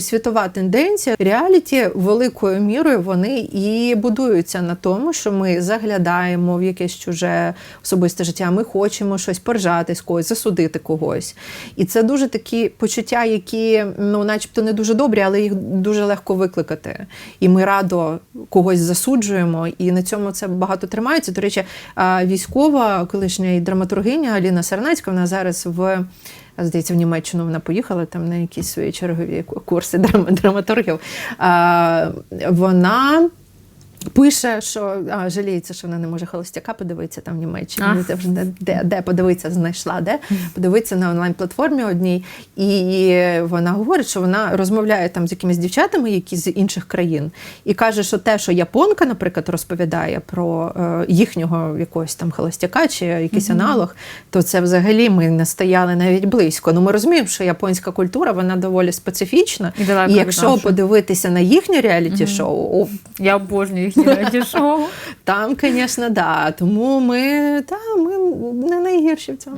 Світова тенденція реаліті великою мірою вони і будуються на тому, що ми заглядаємо в якесь чуже особисте життя. Ми хочемо щось поржати з когось, засудити когось. І це дуже такі почуття, які ну, начебто, не дуже добрі, але їх дуже легко викликати. І ми радо когось засуджуємо, і на цьому це багато тримається. До речі, військова колишня і драматургиня Аліна Сарнацька, вона зараз в. Здається, в Німеччину вона поїхала там на якісь свої чергові курси драматургів. Вона пише, що а, жаліється, що вона не може холостяка подивитися там в Німеччині. Це вже де, де, де подивитися, знайшла, де подивитися на онлайн-платформі одній. І вона говорить, що вона розмовляє там з якимись дівчатами, які з інших країн, і каже, що те, що японка, наприклад, розповідає про е, їхнього якогось там холостяка чи якийсь аналог, то це взагалі ми не стояли навіть близько. Ну ми розуміємо, що японська культура вона доволі специфічна. І І якщо подивитися на їхнє реаліті-шоу, Я обожнюю їхні шоу. там, звісно, да. Тому ми, та, ми не найгірші в цьому.